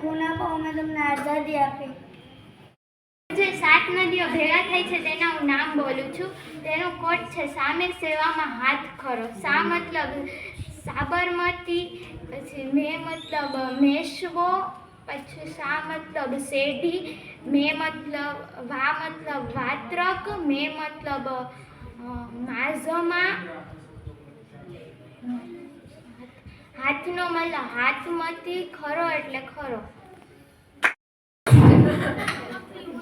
ખૂન આપો, અમે તમને આઝાદી આપી જે સાત નદીઓ ભેગા થઈ છે, તેના હું નામ બોલું છું. તેનો કોટ છે, સામે સેવામાં હાથ ખરો. સા મતલબ? સાબરમતી, પછી મે મતલબ મેશવો, પછી સા મતલબ શેઢી, મે મતલબ વા મતલબ વાત્રક, મે મતલબ માઝમા. હાથનો મતલબ હાથમાંથી ખરો એટલે ખરો.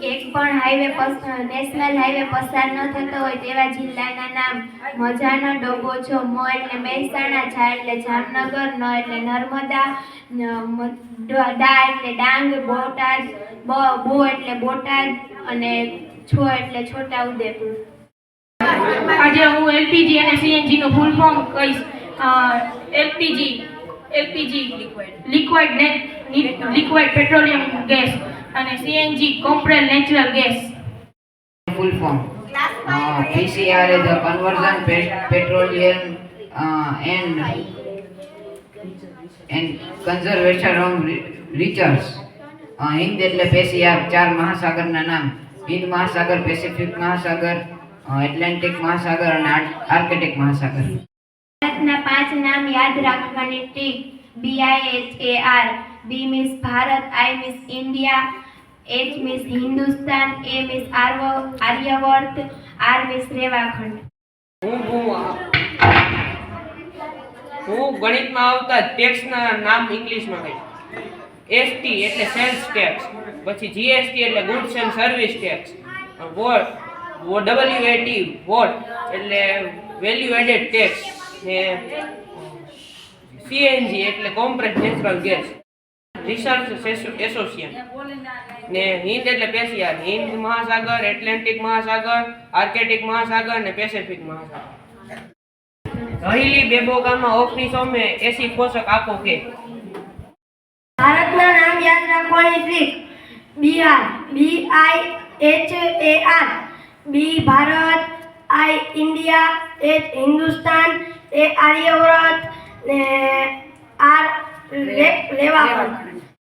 એક પણ હાઈવે પસાર નેશનલ હાઈવે પસાર ન થતો હોય તેવા જિલ્લાના નામ મજાનો ડોગો છો મ એટલે મહેસાણા જા એટલે જામનગર ન એટલે નર્મદા ડ- એટલે ડાંગ બોટાદ બ બો એટલે બોટાદ અને છો એટલે છોટા ઉદેપુર આજે હું એલપીજી અને સીએનજી નું ફૂલ ફોર્મ કહીશ LPG LPG liquid liquid petroleum gas અને CNG compressed natural gas full form PCR is a conversion petroleum and and conservation of. Uh, Hind એટલે પેસીઆર ચાર મહાસાગરના નામ. હિન્દ મહાસાગર પેસિફિક મહાસાગર એટલાન્ટિક મહાસાગર અને આર્કટિક મહાસાગર. ભારતના પાંચ નામ યાદ રાખવાની trick B I H A R B means Bharat I means India H means Hindustan A means આર્વ Aryavarta R miss રેવાખંડ હું ગણિતમાં આવતા ટેક્સના નામ ઇંગ્લિશમાં કહીશ. એસટી એટલે સેલ્સ ટેક્સ પછી જીએસટી એટલે goods and service tax VAT WAT VAT એટલે વેલ્યુ એડેડ ટેક્સ ને સીએનજી એટલે compress natural gas research association ને હિન્દ એટલે પેશિયાર હિન્દ મહાસાગર એટલાન્ટિક મહાસાગર આર્કેટિક મહાસાગર ને પેસેફિક મહાસાગર. રહેલી બેબોગામાં ઓફની સામે એસી પોષક આપો કે. ભારતના નામ યાદ રાખવાની trick. Bihar. B I H A R. B Bharat. I India. H Hindustan. A Aryavrat ને લેવા રેવાખંડ